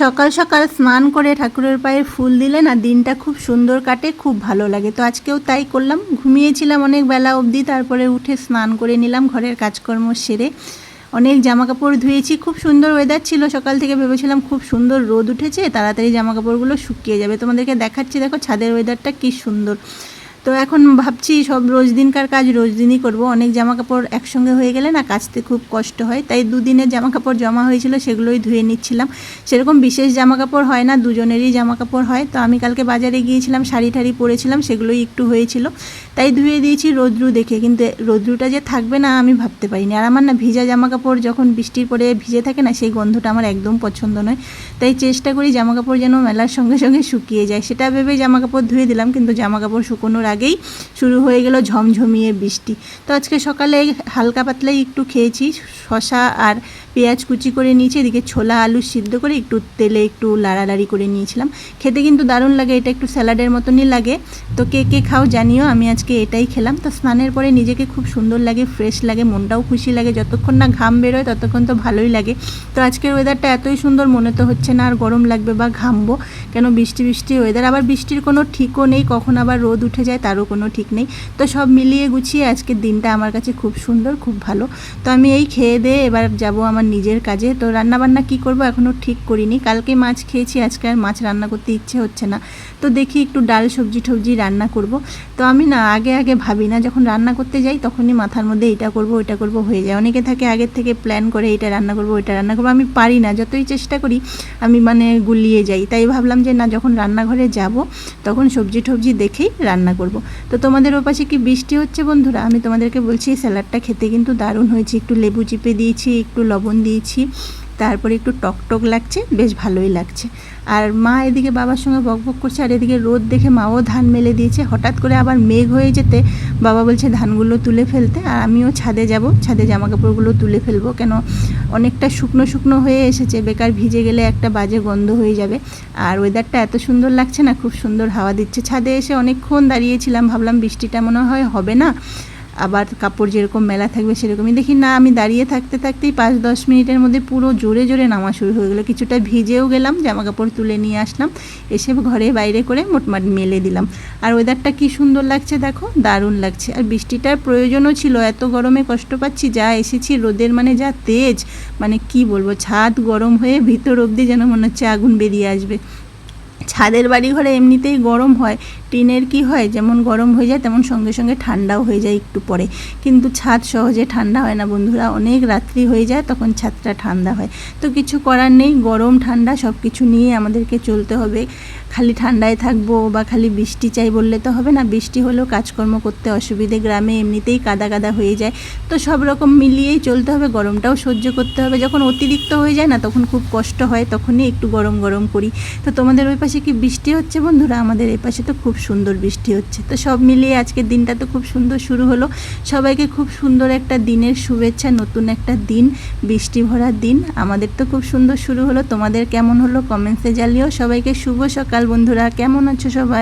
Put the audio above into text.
সকাল সকাল স্নান করে ঠাকুরের পায়ে ফুল দিলে না দিনটা খুব সুন্দর কাটে, খুব ভালো লাগে। তো আজকেও তাই করলাম। ঘুমিয়েছিলাম অনেক বেলা অবধি, তারপরে উঠে স্নান করে নিলাম ঘরের কাজকর্ম সেরে। অনেক জামা কাপড় ধুয়েছি, খুব সুন্দর ওয়েদার ছিল। সকাল থেকে ভেবেছিলাম খুব সুন্দর রোদ উঠেছে, তাড়াতাড়ি জামা কাপড়গুলো শুকিয়ে যাবে। তোমাদেরকে দেখাচ্ছি, দেখো ছাদের ওয়েদারটা কি সুন্দর। তো এখন ভাবছি সব রোজ দিনকার কাজ রোজ দিনই করব। অনেক জামা কাপড় একসঙ্গে হয়ে গেলে না কাচতে খুব কষ্ট হয়। তাই দুদিনের জামা কাপড় জমা হয়েছিল সেগুলোই ধুয়ে নিচ্ছিলাম। সেরকম বিশেষ জামা কাপড় হয় না, দুজনেরই জামা কাপড় হয়। তো আমি কালকে বাজারে গিয়েছিলাম, শাড়ি ঠাড়ি পরেছিলাম, সেগুলোই একটু হয়েছিল। তাই ধুয়ে দিয়েছি রোদ্রু দেখে। কিন্তু রোদ্রুটা যে থাকবে না আমি ভাবতে পারিনি। আর আমার না ভিজা জামা কাপড় যখন বৃষ্টির পরে ভিজে থাকে না, সেই গন্ধটা আমার একদম পছন্দ নয়। তাই চেষ্টা করি জামা কাপড় যেন মেলার সঙ্গে সঙ্গে শুকিয়ে যায়। সেটা ভেবে জামা কাপড় ধুয়ে দিলাম, কিন্তু জামা কাপড় শুকোনোর আগেই শুরু হয়ে গেল ঝমঝমিয়ে বৃষ্টি। তো আজকে সকালে হালকা পাতলাই একটু খেয়েছি শশা আর পেঁয়াজ কুচি করে নিয়েছি, এদিকে ছোলা আলু সিদ্ধ করে একটু তেলে একটু লাড়ালাড়ি করে নিয়েছিলাম। খেতে কিন্তু দারুণ লাগে, এটা একটু স্যালাডের মতনই লাগে। তো কে কে খাও জানিও, আমি আজকে এটাই খেলাম। তো স্নানের পরে নিজেকে খুব সুন্দর লাগে, ফ্রেশ লাগে, মনটাও খুশি লাগে, যতক্ষণ না ঘাম বেরোয় ততক্ষণ তো ভালোই লাগে। তো আজকের ওয়েদারটা এতই সুন্দর, মনে তো হচ্ছে না আর গরম লাগবে বা ঘামবো। কেন বৃষ্টি বৃষ্টি ওয়েদার আবার বৃষ্টির কোনো ঠিকও নেই, কখন আবার রোদ উঠে যায় তারও কোনো ঠিক নেই। তো সব মিলিয়ে গুছিয়ে আজকের দিনটা আমার কাছে খুব সুন্দর, খুব ভালো। তো আমি এই খেয়ে দিয়ে এবার যাব আমার নিজের কাজে। তো রান্নাবান্না কি করব এখনও ঠিক করিনি। কালকে মাছ খেয়েছি, আজকে আর মাছ রান্না করতে ইচ্ছে হচ্ছে না। তো দেখি একটু ডাল সবজি টবজি রান্না করব। তো আমি না আগে আগে ভাবি না, যখন রান্না করতে যাই তখনই মাথার মধ্যে এটা করব, ওইটা করব হয়ে যায়। অনেকে থাকে আগের থেকে প্ল্যান করে এটা রান্না করব, ওইটা রান্না করব। আমি পারি না, যতই চেষ্টা করি আমি মানে গুলিয়ে যাই। তাই ভাবলাম যে না, যখন রান্নাঘরে যাব তখন সবজি টবজি দেখেই রান্না করব। তো তোমাদের ওপাশে কি বৃষ্টি হচ্ছে বন্ধুরা? আমি তোমাদেরকে বলছি স্যালাডটা খেতে কিন্তু দারুণ হয়েছে। একটু লেবু চিপে দিয়েছি, একটু লবণ দিয়েছি। তারপরে একটু টকটক লাগছে, বেশ ভালোই লাগছে। আর মা এদিকে বাবার সঙ্গে বকবক করছে, আর এদিকে রোদ দেখে মাও ধান মেলে দিয়েছে। হঠাৎ করে আবার মেঘ হয়ে যেতে বাবা বলছে ধানগুলো তুলে ফেলতে, আর আমিও ছাদে যাব, ছাদে জামা কাপড়গুলো তুলে ফেলব। কেন, অনেকটা শুকনো শুকনো হয়ে এসেছে, বেকার ভিজে গেলে একটা বাজে গন্ধ হয়ে যাবে। আর ওয়েদারটা এত সুন্দর লাগছে না, খুব সুন্দর হাওয়া দিচ্ছে। ছাদে এসে অনেকক্ষণ দাঁড়িয়েছিলাম, ভাবলাম বৃষ্টিটা মনে হয় হবে না। আবার কাপড় যেরকম মেলা থাকবে সেরকমই। দেখি না, আমি দাঁড়িয়ে থাকতে থাকতেই পাঁচ দশ মিনিটের মধ্যে পুরো জোরে জোরে নামা শুরু হয়ে গেলো। কিছুটা ভিজেও গেলাম জামা কাপড় তুলে নিয়ে আসলাম, এসে ঘরে বাইরে করে মোটমাট মেলে দিলাম। আর ওয়েদারটা কি সুন্দর লাগছে দেখো? দারুণ লাগছে। আর বৃষ্টিটার প্রয়োজনও ছিল, এত গরমে কষ্ট পাচ্ছি, যা এসেছি রোদের মানে যা তেজ মানে কি বলব, ছাদ গরম হয়ে ভিতর অবধি যেন মনে হচ্ছে আগুন বেরিয়ে আসবে। ছাদের বাড়ি ঘরে এমনিতেই গরম হয় টিনের কি হয়? যেমন গরম হয়ে যায়, তেমন সঙ্গে সঙ্গে ঠান্ডাও হয়ে যায় একটু পরে। কিন্তু ছাদ সহজে ঠান্ডা হয় না বন্ধুরা। অনেক রাত্রি হয়ে যায়, তখন ছাদটা ঠান্ডা হয়। তো কিছু করার নেই। গরম, ঠান্ডা সব কিছু নিয়ে আমাদেরকে চলতে হবে। খালি ঠান্ডায় থাকব বা খালি বৃষ্টি চাই বললে তো হবে না। বৃষ্টি হলেও কাজকর্ম করতে অসুবিধে। গ্রামে এমনিতেই কাদা কাদা হয়ে যায়। তো সব রকম মিলিয়েই চলতে হবে। গরমটাও সহ্য করতে হবে। যখন অতিরিক্ত হয়ে যায় না, তখন খুব কষ্ট হয়। তখনই একটু গরম গরম করি। তো তোমাদের ওই পাশে কি বৃষ্টি হচ্ছে বন্ধুরা? আমাদের এই পাশে তো খুব সুন্দর বৃষ্টি হচ্ছে। তো সব মিলিয়ে আজকের দিনটা তো খুব সুন্দর শুরু হলো। সবাইকে খুব সুন্দর একটা দিনের শুভেচ্ছা, নতুন একটা দিন, বৃষ্টি ভরা দিন। আমাদের তো খুব সুন্দর শুরু হলো। তোমাদের কেমন হলো? কমেন্টসে জ্বালিয়েও সবাইকে শুভ সকাল বন্ধুরা। কেমন আছো সবাই?